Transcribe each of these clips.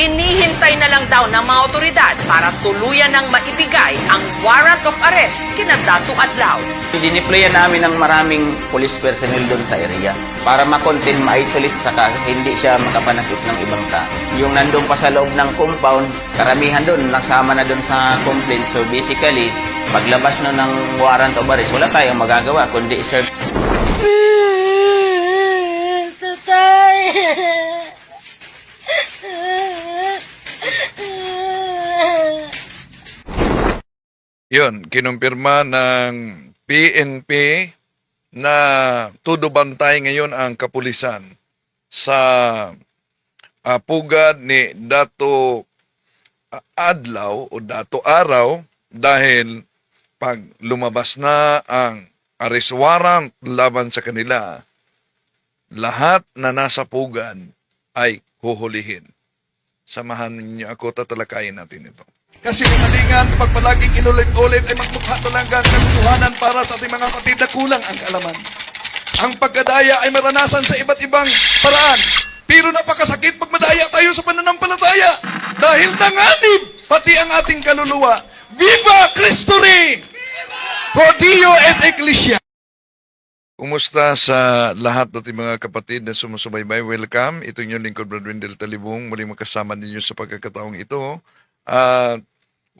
Hinihintay na lang daw ng mga otoridad para tuluyan ng maibigay ang warrant of arrest kina Dato Adlaw. Diniployan namin ng maraming police personnel doon sa area para makontain, ma-isolate saka hindi siya makapanakit ng ibang tao. Yung nandun pa sa loob ng compound, karamihan doon, nasama na doon sa complaint. So basically, paglabas no ng warrant of arrest, wala tayong magagawa kundi serve Tatay! Yun, kinumpirma ng PNP na tudubantay ngayon ang kapulisan sa ah, pugad ni Dato Adlaw o Dato Araw dahil pag lumabas na ang arrest warrant laban sa kanila, lahat na nasa pugad ay huhulihin. Samahan niyo ako, tatalakayin natin ito. Kasi kalingan, pag palaging inulit-ulit ay magmukha talaga ang katotohanan para sa ating mga kapatid na kulang ang kaalaman. Ang pagkadaya ay maranasan sa iba't ibang paraan. Pero napakasakit pag madaya tayo sa pananampalataya. Dahil nanganib pati ang ating kaluluwa. Viva Cristo Rey! Pro Dio et Ecclesia! Kumusta sa lahat nating mga kapatid na sumusubaybay? Welcome. Ito yung lingkod Brad Wendell Talibong. Muling makasama ninyo sa pagkakataong ito. At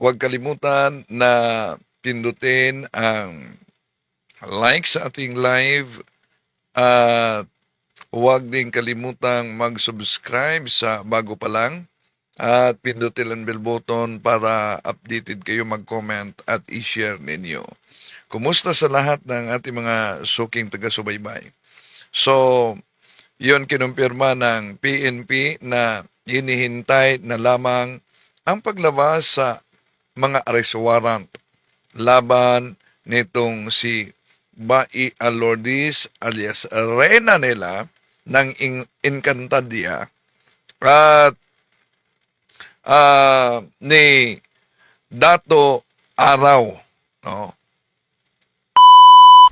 huwag kalimutan na pindutin ang like sa ating live at huwag din kalimutang mag-subscribe sa bago pa lang at pindutin ang bell button para updated kayo mag-comment at i-share ninyo. Kumusta sa lahat ng ating mga suking taga-subaybay? So, yon kinumpirma ng PNP na hinihintay na lamang ang paglabas sa mga arrest warrant laban nitong si Bai Alordis alias Reyna nila ng Encantadia at ah, ni Dato Araw no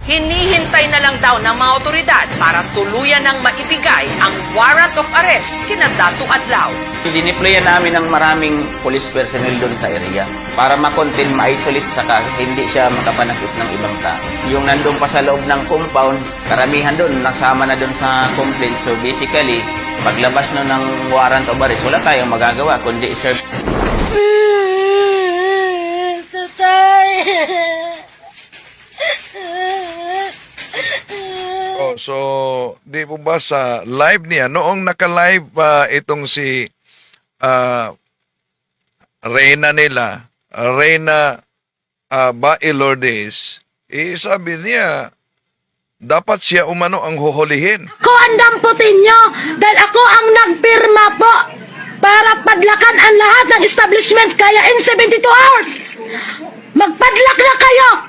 Hinihintay na lang daw ng mga otoridad para tuluyan ng maibigay ang warrant of arrest kina Dato Adlaw. Diniployan namin ng maraming police personnel doon sa area para makontain, ma-isolate saka hindi siya makapanakit ng ibang tao. Yung nandun pa sa loob ng compound, karamihan doon, nasama na doon sa complaint. So basically, paglabas no ng warrant of arrest, wala tayong magagawa kundi serve Tatay! Oh, so, di po ba sa live niya, noong naka-live pa itong si ah, Reyna nila, Reyna uh, Bae Lourdes, eh, sabi niya, dapat siya umano ang huhulihin. Ako ang damputin nyo dahil ako ang nagpirma po para padlakan ang lahat ng establishment kaya in 72 hours. Magpadlak na kayo!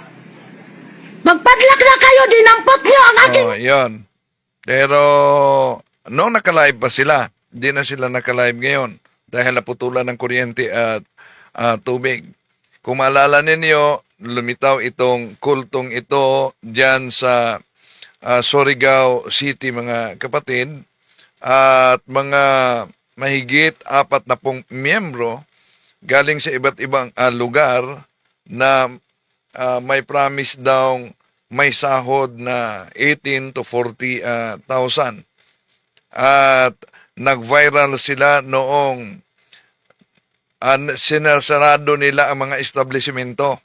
Magpadlak na kayo! Dinampot nyo ang aking Oh, yun. Pero, noong naka-live pa sila, di na sila naka-live ngayon dahil naputulan ng kuryente at ah, tubig. Kung maalala ninyo, lumitaw itong kultong ito dyan sa ah, Surigao City, mga kapatid. At mga mahigit apat na pong miyembro galing sa iba't ibang ah, lugar na ah, may promise daw may sahod na 18 to 40 ah, thousand. At nag-viral sila noong uh, sinasarado nila ang mga establishmento.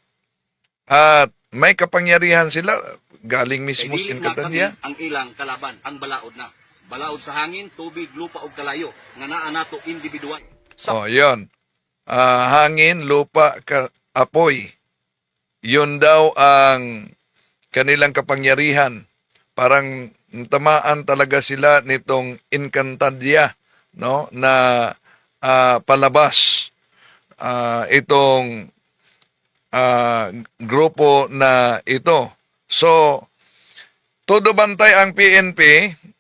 At may kapangyarihan sila galing mismo sa nakabig ang ilang kalaban, ang balaod na. Balaod sa hangin, tubig, lupa ug kalayo nga naa nato individual. Oh, yun. Ah, hangin, lupa, ka- apoy. Yun daw ang kanilang kapangyarihan. Parang tamaan talaga sila nitong Encantadia, no? Na ah, palabas ah, itong ah, grupo na ito. So, todo bantay ang PNP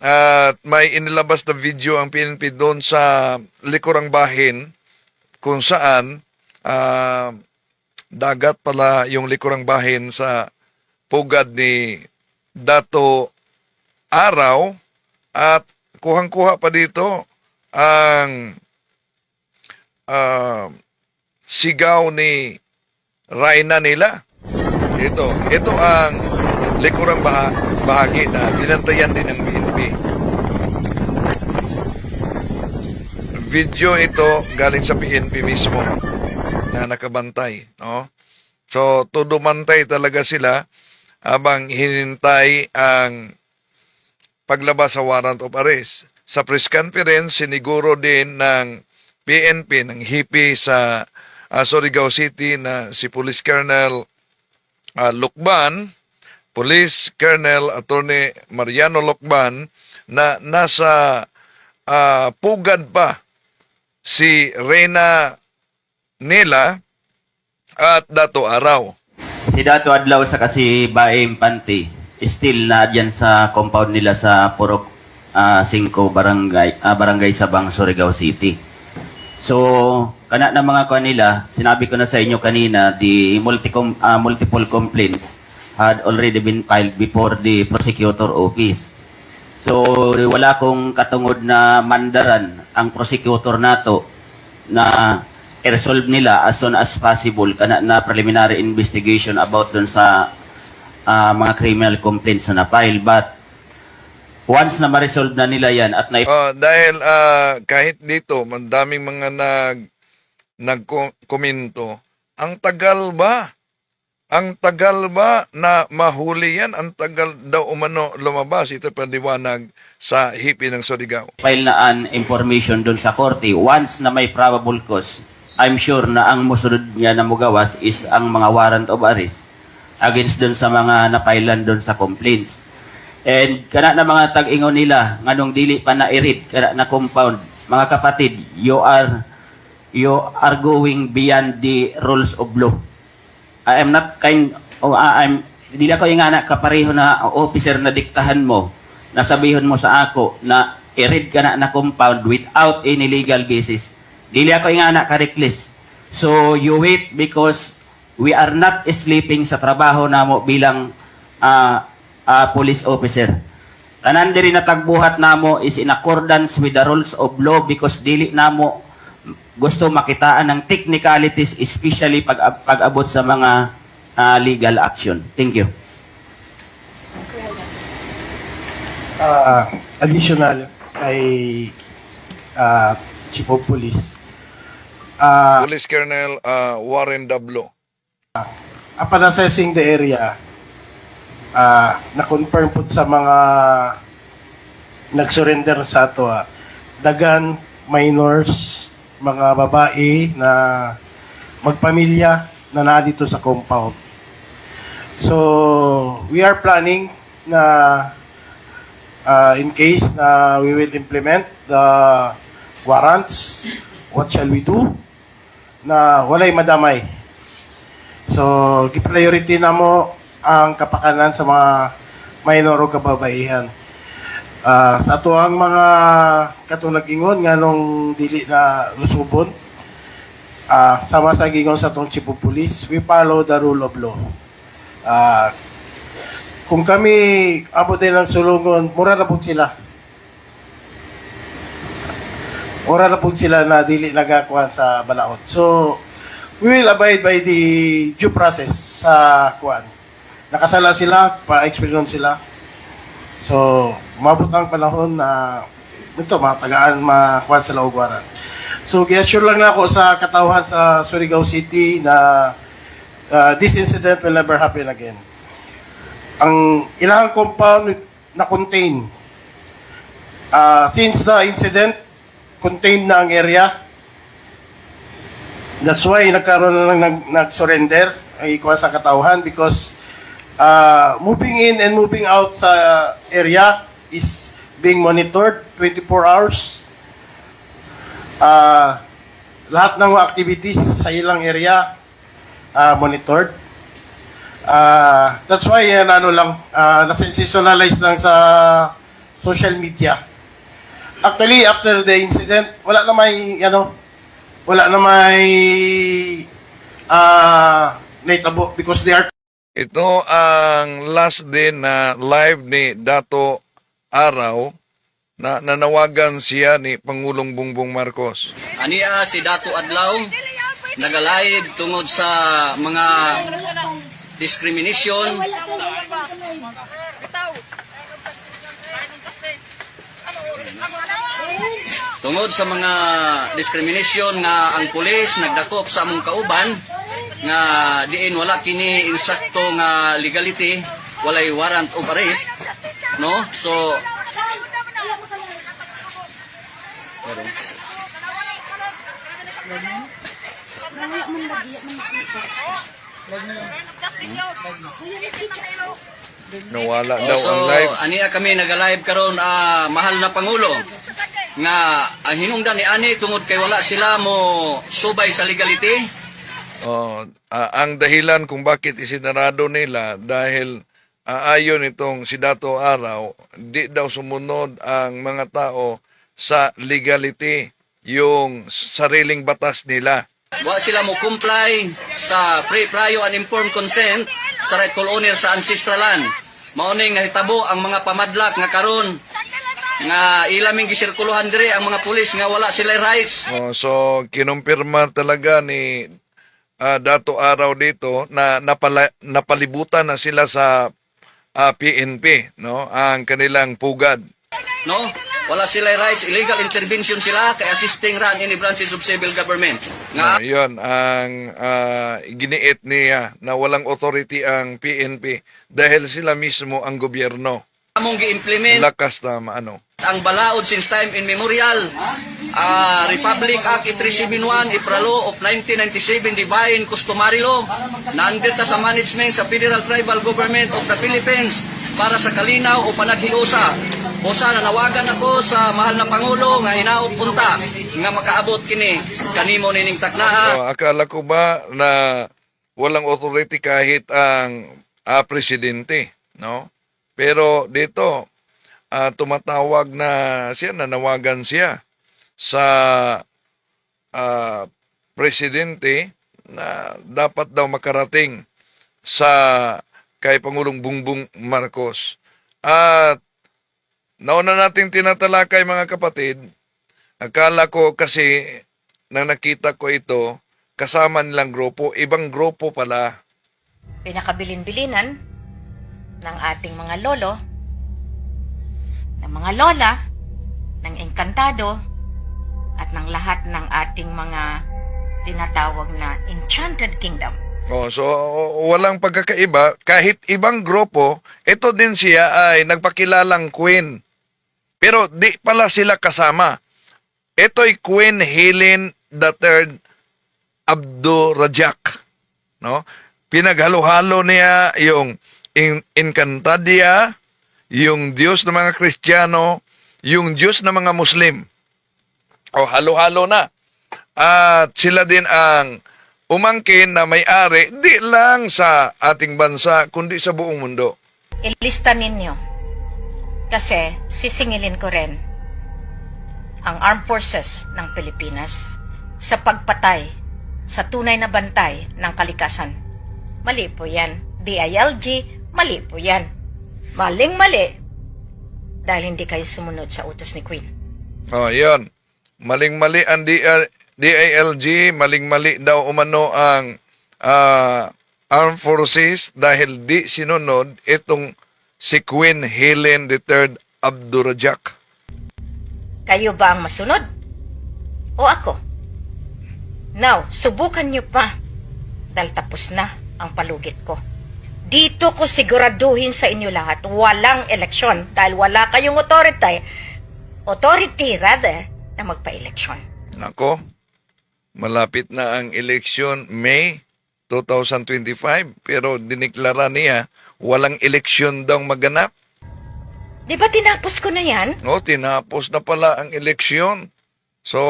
at may inilabas na video ang PNP doon sa likurang bahin kung saan ah, dagat pala yung likurang bahin sa pugad ni Dato Araw at kuhang-kuha pa dito ang ah, sigaw ni Raina nila. Ito, ito ang likurang baha, bahagi na binantayan din ng PNP. Video ito galing sa PNP mismo na nakabantay, no? So, tudumantay talaga sila habang hinintay ang paglabas sa warrant of arrest. Sa press conference, siniguro din ng PNP, ng hipi sa uh, Surigao City na si Police Colonel uh, Lukban, Police Colonel Attorney Mariano Lukban, na nasa ah, pugad pa si Reyna Nila at Dato Araw. Si Dato Adlaw sa kasi Baim Panti, still na dyan sa compound nila sa Purok ah, 5 Barangay, ah, Barangay Sabang, Surigao City. So, kana na mga kuha nila, sinabi ko na sa inyo kanina, the multi multiple complaints had already been filed before the prosecutor office. So, wala kong katungod na mandaran ang prosecutor nato na i-resolve nila as soon as possible kana na preliminary investigation about dun sa ah, mga criminal complaints na na-file. But, once na ma-resolve na nila yan at na Ah, dahil ah, kahit dito, mandaming mga nag nagkomento, ang tagal ba? Ang tagal ba na mahuli yan? Ang tagal daw umano lumabas. Ito paliwanag sa hipi ng Surigao. file na an information dun sa korte, once na may probable cause, I'm sure na ang musunod niya na mugawas is ang mga warrant of arrest against dun sa mga napailan dun sa complaints. And kana na mga tag-ingon nila, nganong dili pa na irit, kana na compound, mga kapatid, you are you are going beyond the rules of law. I am not kind oh, I'm dili ako yung anak kapareho na officer na diktahan mo na sabihon mo sa ako na i-read ka na na compound without any legal basis. Dili ako yung anak ka reckless. So you wait because we are not sleeping sa trabaho namo bilang ah, ah, police officer. Tanan diri na tagbuhat namo is in accordance with the rules of law because dili namo gusto makitaan ng technicalities especially pag pag-abot sa mga ah, legal action. Thank you. uh, additional kay uh, Chief of Police. Uh, Police Colonel ah, Warren Dablo. upon assessing the area, uh, na-confirm po sa mga nag-surrender sa ato, ah, dagan, minors, mga babae na magpamilya na na dito sa compound. So, we are planning na uh, in case na we will implement the warrants, what shall we do? Na walay madamay. So, gi-priority na mo ang kapakanan sa mga minor o kababaihan. Ah, sa ato ang mga katong nag-ingon nga nung dili na lusubon, ah, sama sa gingon sa atong chief of police, we follow the rule of law. Ah, kung kami abot din ng sulungon, mura na po sila. Mura na po sila na dili nagakuha sa balaod. So, we will abide by the due process sa kuan. Nakasala sila, pa-experience sila. So, mabot ang panahon na ito, matagaan makuha sa laugwaran. So, gi-assure lang ako sa katauhan sa Surigao City na uh, this incident will never happen again. Ang ilang compound na contain uh, since the incident contained na ang area That's why nagkaroon na lang nag, nag-surrender ay ikuha sa katauhan because uh, moving in and moving out sa area is being monitored 24 hours. Uh, lahat ng activities sa ilang area uh, monitored. Uh, that's why yan ano lang, uh, nasensationalize lang sa social media. Actually, after the incident, wala na may, ano, wala na may ah naitabo because they are Ito ang last din na live ni Dato Araw na nanawagan siya ni Pangulong Bongbong Marcos. Ania si Dato Adlaw nagalive tungod sa mga discrimination tungod sa mga discrimination nga ang pulis nagdakop sa among kauban nga diin wala kini insakto nga legality walay warrant of arrest no so Nawala daw so, ang live. aniya kami nag-live karon ah, mahal na pangulo nga ang hinungdan ni ani tungod kay wala sila mo subay sa legality. Oh, ah, ang dahilan kung bakit isinarado nila dahil ah, ayon itong si Dato Araw, di daw sumunod ang mga tao sa legality, yung sariling batas nila. Wa sila mo comply sa free prior and informed consent sa rightful owner sa ancestral land. Mao ni nga hitabo ang mga pamadlak nga karon nga ilaming gisirkuluhan dire ang mga pulis nga wala sila rights. Oh, so kinumpirma talaga ni ah, Dato Araw dito na napala, napalibutan na sila sa ah, PNP, no? Ang kanilang pugad. No? Wala sila rights, illegal intervention sila kay assisting run any branches of civil government. Nga Ah, yun ang ah, giniit niya na walang authority ang PNP dahil sila mismo ang gobyerno. Among gi-implement Lakas na ano. ang balaod since time immemorial. Ah, Republic Act 371, April Law of 1997, Divine Customary Law, na under ta sa management sa Federal Tribal Government of the Philippines para sa kalinaw o panaghiusa. Usa nanawagan ako sa mahal na Pangulo nga hinaot punta nga makaabot kini kanimo nining taknaa. So, akala ko ba na walang authority kahit ang ah, presidente, no? Pero dito ah, tumatawag na siya, nanawagan siya sa ah, presidente na dapat daw makarating sa kay Pangulong Bongbong Marcos. At nauna nating tinatalakay mga kapatid, akala ko kasi nang nakita ko ito, kasama nilang grupo, ibang grupo pala. pinakabilin-bilinan ng ating mga lolo, ng mga lola, ng engkantado, at ng lahat ng ating mga tinatawag na Enchanted Kingdom. Oh, so walang pagkakaiba, kahit ibang grupo, ito din siya ay nagpakilalang queen. Pero di pala sila kasama. Ito'y Queen Helen III Abdurrajak. No? Pinaghalo-halo niya yung in- Encantadia, yung Diyos ng mga Kristiyano, yung Diyos ng mga Muslim. O halo-halo na. At sila din ang umangkin na may-ari di lang sa ating bansa kundi sa buong mundo. Ilista ninyo. Kasi sisingilin ko rin ang Armed Forces ng Pilipinas sa pagpatay sa tunay na bantay ng kalikasan. Mali po yan. DILG, mali po yan. Maling-mali dahil hindi kayo sumunod sa utos ni Queen. Oh, yun. Maling-mali ang DL DILG, maling-mali daw umano ang ah, Armed Forces dahil di sinunod itong si Queen Helen III Abdurrajak. Kayo ba ang masunod? O ako? Now, subukan niyo pa. Dahil tapos na ang palugit ko. Dito ko siguraduhin sa inyo lahat, walang eleksyon dahil wala kayong authority, authority rather, na magpa-eleksyon. Nako, malapit na ang eleksyon May 2025 pero diniklara niya walang eleksyon daw maganap. Di ba tinapos ko na yan? No, tinapos na pala ang eleksyon. So,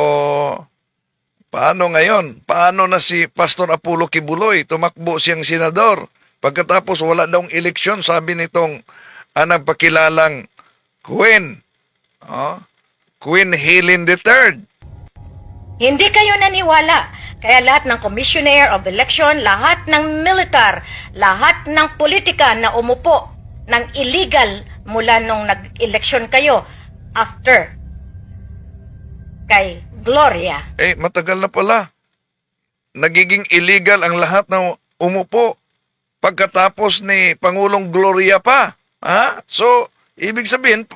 paano ngayon? Paano na si Pastor Apollo Kibuloy? Tumakbo siyang senador. Pagkatapos wala daw eleksyon, sabi nitong ah, nagpakilalang Queen. Oh, Queen Helen III. Hindi kayo naniwala. Kaya lahat ng commissioner of election, lahat ng militar, lahat ng politika na umupo ng illegal mula nung nag-eleksyon kayo, after kay Gloria. Eh, matagal na pala. Nagiging illegal ang lahat ng umupo pagkatapos ni Pangulong Gloria pa. Ha? So, ibig sabihin,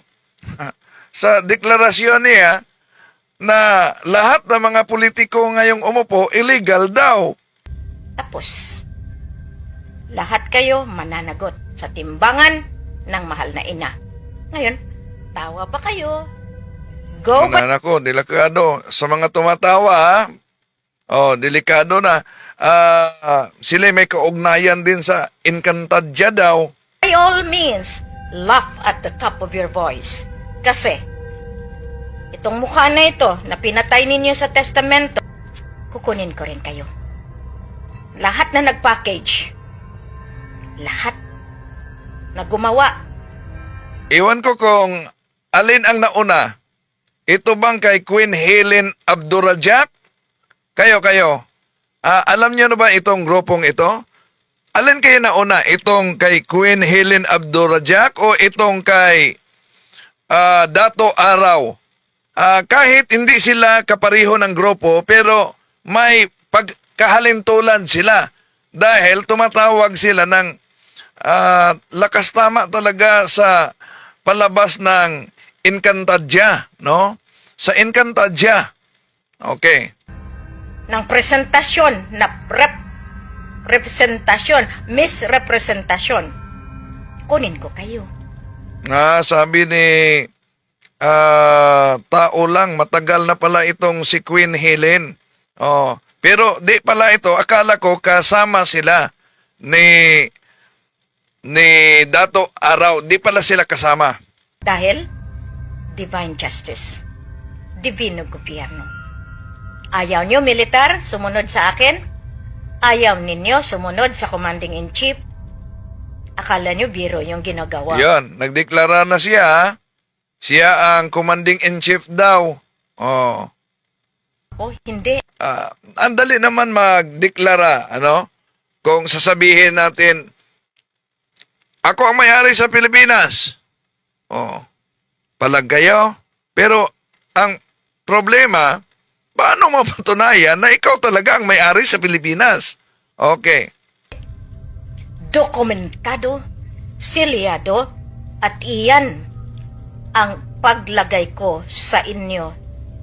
sa deklarasyon niya na lahat ng mga politiko ngayong umupo, illegal daw. Tapos, lahat kayo mananagot sa timbangan ng mahal na ina. Ngayon, tawa pa kayo. Go ba Manan ako, delikado. Sa mga tumatawa, ha? Oh, delikado na. Ah, sila may kaugnayan din sa Encantadja daw. by all means, laugh at the top of your voice. Kasi, itong mukha na ito na pinatay ninyo sa testamento, kukunin ko rin kayo. Lahat na nag-package, lahat na gumawa, Iwan ko kung alin ang nauna. Ito bang kay Queen Helen Abdurajak? Kayo, kayo. Ah, alam niyo na ba itong grupong ito? Alin kayo nauna? Itong kay Queen Helen Abdurajak o itong kay ah, Dato Araw? Ah, kahit hindi sila kapariho ng grupo, pero may pagkahalintulan sila dahil tumatawag sila ng ah, lakas tama talaga sa palabas ng Encantadja, no? Sa Encantadja. Okay. Ng presentasyon na rep, representasyon, misrepresentasyon. Kunin ko kayo. Ah, sabi ni ah, tao lang, matagal na pala itong si Queen Helen. Oh, pero di pala ito, akala ko kasama sila ni ni Dato Araw. Di pala sila kasama. Dahil, divine justice. Divino gobyerno. Ayaw nyo, militar, sumunod sa akin. Ayaw ninyo, sumunod sa commanding-in-chief. Akala nyo, biro yung ginagawa. Yan, nagdeklara na siya. ha? Siya ang commanding-in-chief daw. Oh. O, hindi. Ah, ang dali naman magdeklara, ano? Kung sasabihin natin, ako ang may-ari sa Pilipinas. Oh, palag kayo. Pero, ang problema, paano mo patunayan na ikaw talaga ang may-ari sa Pilipinas? Okay. Dokumentado, silyado, at iyan ang paglagay ko sa inyo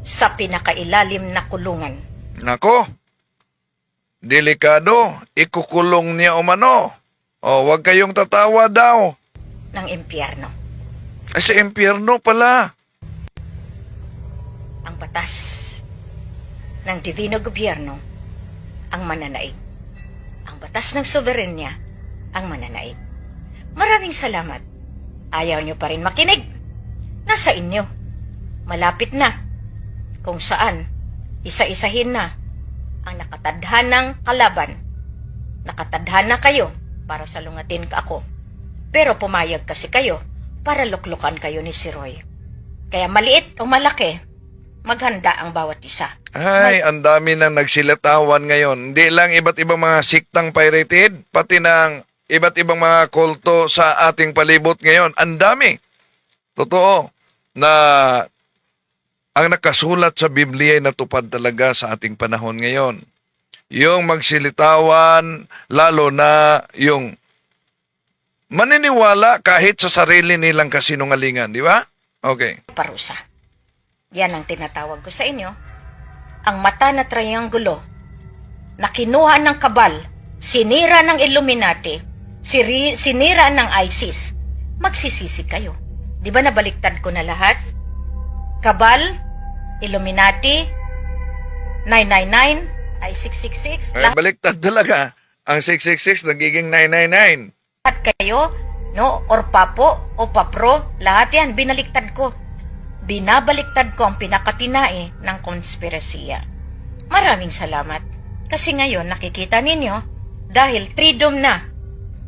sa pinakailalim na kulungan. Nako, delikado, ikukulong niya umano. O, wag kayong tatawa daw. ng impyerno. Ay, sa impyerno pala. Ang batas ng divino gobyerno ang mananaig. Ang batas ng soberenya ang mananaig. Maraming salamat. Ayaw niyo pa rin makinig. Nasa inyo. Malapit na. Kung saan, isa-isahin na ang nakatadhanang kalaban. Nakatadhana kayo para salungatin ka ako. Pero pumayag kasi kayo para luklukan kayo ni si Roy. Kaya maliit o malaki, maghanda ang bawat isa. Ay, ang dami na nagsilatawan ngayon. Hindi lang iba't ibang mga siktang pirated, pati ng iba't ibang mga kulto sa ating palibot ngayon. Ang dami. Totoo na ang nakasulat sa Biblia ay natupad talaga sa ating panahon ngayon. Yung magsilitawan, lalo na yung maniniwala kahit sa sarili nilang kasinungalingan, di ba? Okay. parusa. Yan ang tinatawag ko sa inyo. Ang mata na triangulo na kinuha ng kabal, sinira ng Illuminati, siri, sinira ng ISIS, magsisisi kayo. Di ba nabaliktad ko na lahat? Kabal, Illuminati, 999, ay 666, Ay, baliktad talaga. Ang 666 nagiging 999. lahat kayo, no, or papo, o papro, lahat yan, binaliktad ko. Binabaliktad ko ang pinakatinae ng konspirasiya. Maraming salamat. Kasi ngayon nakikita ninyo, dahil freedom na,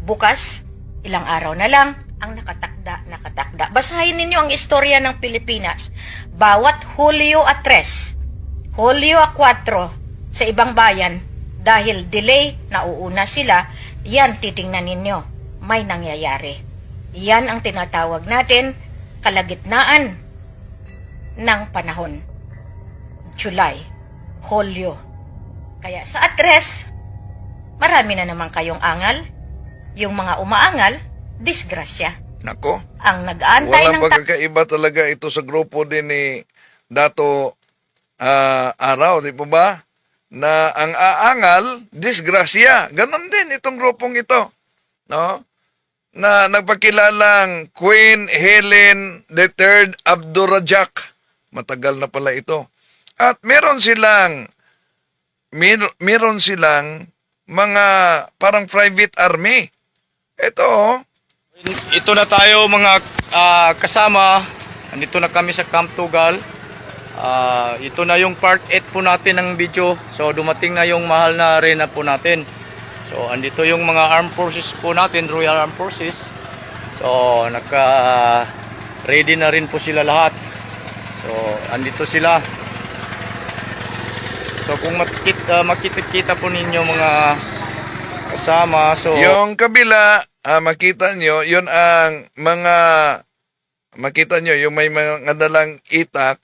bukas, ilang araw na lang, ang nakatakda, nakatakda. Basahin ninyo ang istorya ng Pilipinas. Bawat Hulyo at 3, Hulyo a 4, sa ibang bayan, dahil delay, nauuna sila, yan titingnan ninyo, may nangyayari. Yan ang tinatawag natin, kalagitnaan ng panahon. July, Hulyo. Kaya sa address, marami na naman kayong angal. Yung mga umaangal, disgrasya. Nako. Ang nag-aantay Walang ng ta- pagkakaiba talaga ito sa grupo din ni Dato ah, Araw, di po ba? Na ang aangal, disgrasya. Ganon din itong grupong ito. No? Na nagpakilalang Queen Helen III Abdurrajak. Matagal na pala ito. At meron silang mer- meron silang mga parang private army. Ito, oh, Ito na tayo mga ah, kasama. Andito na kami sa Camp Tugal. Ah, ito na yung part 8 po natin ng video. So dumating na yung mahal na arena po natin. So andito yung mga armed forces po natin, Royal Armed Forces. So naka ready na rin po sila lahat. So andito sila. So kung makita makita po ninyo mga kasama, so Yung kabila, ah, makita nyo, yun ang mga, makita nyo, yung may mga dalang itak,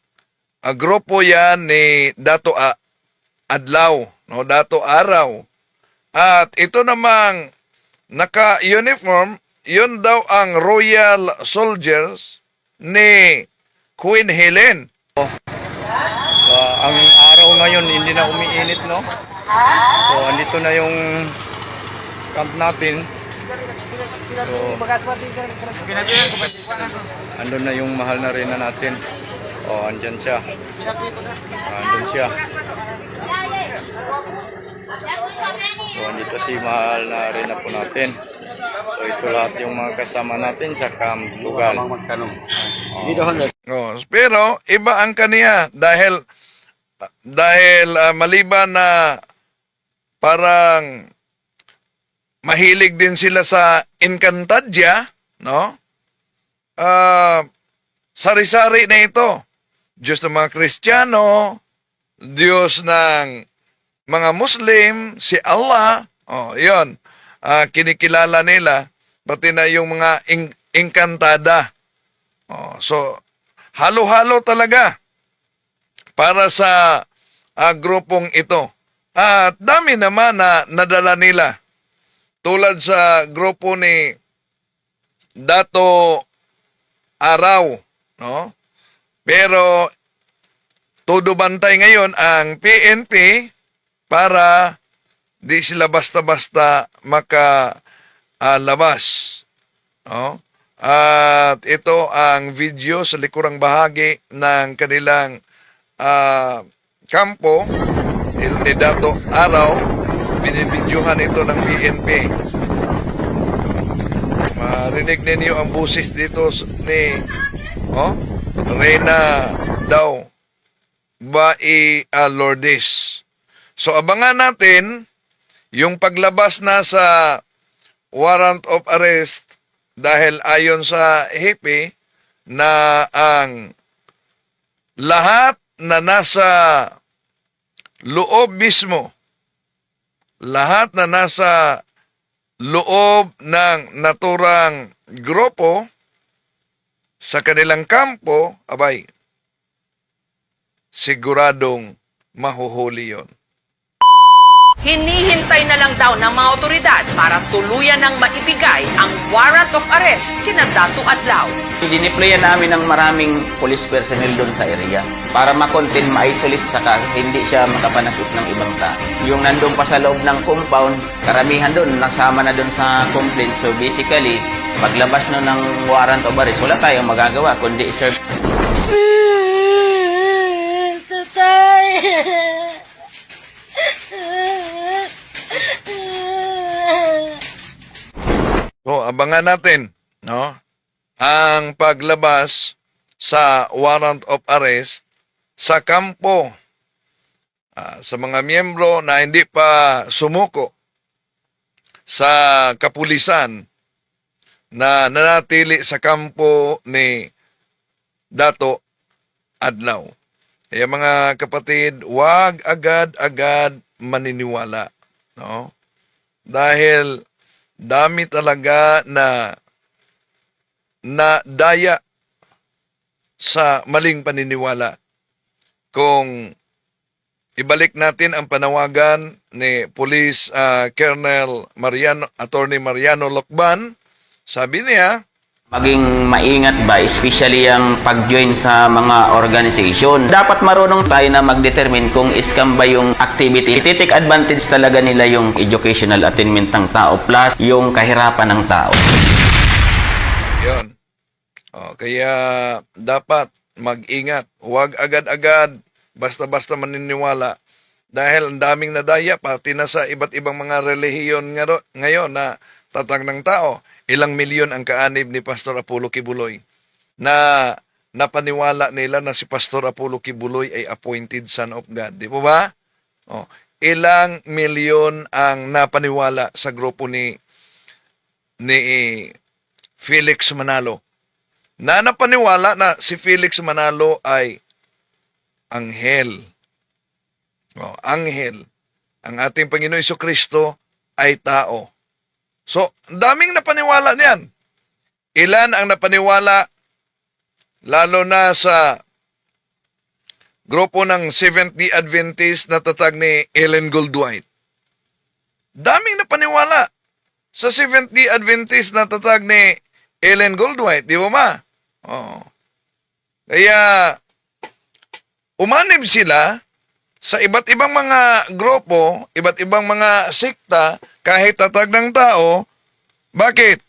a grupo yan ni Dato A, Adlaw, no? Dato Araw. At ito namang naka-uniform, yun daw ang Royal Soldiers ni Queen Helen. Ah, ang araw ngayon hindi na umiinit no? So andito na yung camp natin. So andun na yung mahal na rena natin. Oh andyan siya. Andun siya. So andito si mahal na rena po natin. So ito lahat yung mga kasama natin sa camp lugal Oh, pero iba ang kaniya dahil dahil ah, maliban na parang mahilig din sila sa Encantadia, no? Ah, sari-sari na ito. Diyos ng mga Kristiyano, Diyos ng mga Muslim, si Allah, oh, 'yon. Ah, kinikilala nila pati na yung mga engkantada. Oh, so halo-halo talaga para sa ah, grupong ito. At dami naman na nadala nila. Tulad sa grupo ni Dato Araw, no? Pero todo bantay ngayon ang PNP para di sila basta-basta makalabas. No? At ito ang video sa likurang bahagi ng kanilang ah, kampo il ni Dato Araw. Binibidyohan ito ng PNP. Marinig ninyo ang busis dito ni oh, Reyna daw Bai ah, Lourdes. So abangan natin yung paglabas na sa warrant of arrest dahil ayon sa hepe na ang lahat na nasa loob mismo, lahat na nasa loob ng naturang grupo sa kanilang kampo, abay, siguradong mahuhuli yon. Hinihintay na lang daw ng mga otoridad para tuluyan ng maibigay ang warrant of arrest kina Dato Adlaw. Diniployan namin ng maraming police personnel doon sa area para makontain, ma-isolate saka hindi siya makapanakit ng ibang tao. Yung nandun pa sa loob ng compound, karamihan doon, nasama na doon sa complaint. So basically, paglabas no ng warrant of arrest, wala tayong magagawa kundi serve Tatay! So, abangan natin, no? Ang paglabas sa warrant of arrest sa kampo ah, sa mga miyembro na hindi pa sumuko sa kapulisan na nanatili sa kampo ni Dato Adlaw. Kaya mga kapatid, wag agad-agad maniniwala, no? Dahil dami talaga na na daya sa maling paniniwala. Kung ibalik natin ang panawagan ni Police ah, Colonel Mariano, Attorney Mariano Lokban, sabi niya, Maging maingat ba, especially ang pag-join sa mga organization. Dapat marunong tayo na mag-determine kung scam ba yung activity. Iti-take advantage talaga nila yung educational attainment ng tao plus yung kahirapan ng tao. Yon. Oh, kaya dapat mag-ingat. Huwag agad-agad basta-basta maniniwala. Dahil ang daming nadaya pati na sa iba't ibang mga relihiyon ngayon na tatag ng tao. Ilang milyon ang kaanib ni Pastor Apollo Kibuloy na napaniwala nila na si Pastor Apollo Kibuloy ay appointed son of God. Di po ba? Oh, ilang milyon ang napaniwala sa grupo ni ni Felix Manalo. Na napaniwala na si Felix Manalo ay anghel. Oh, anghel. Ang ating Panginoon Kristo ay tao. So, daming napaniwala niyan. Ilan ang napaniwala lalo na sa grupo ng Seventh-day Adventist na tatag ni Ellen Goldwhite. Daming napaniwala sa Seventh-day Adventist na tatag ni Ellen Goldwhite, di ba ma? Oo. Kaya, umanib sila sa iba't ibang mga grupo, iba't ibang mga sikta, kahit tatag ng tao. Bakit?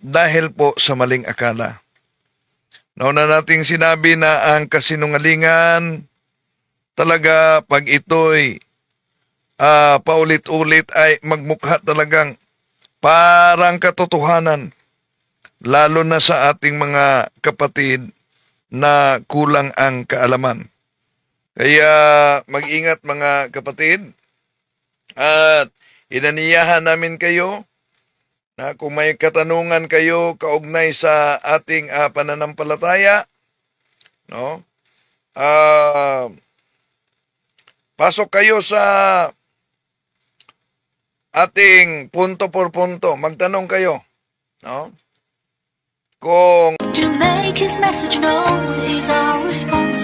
Dahil po sa maling akala. Nauna nating sinabi na ang kasinungalingan, talaga pag ito'y ah, paulit-ulit ay magmukha talagang parang katotohanan. Lalo na sa ating mga kapatid na kulang ang kaalaman. Kaya mag-ingat mga kapatid at inaniyahan namin kayo na kung may katanungan kayo kaugnay sa ating ah, pananampalataya, no? Ah, pasok kayo sa ating punto por punto. Magtanong kayo, no? Kung To make his message known is our. So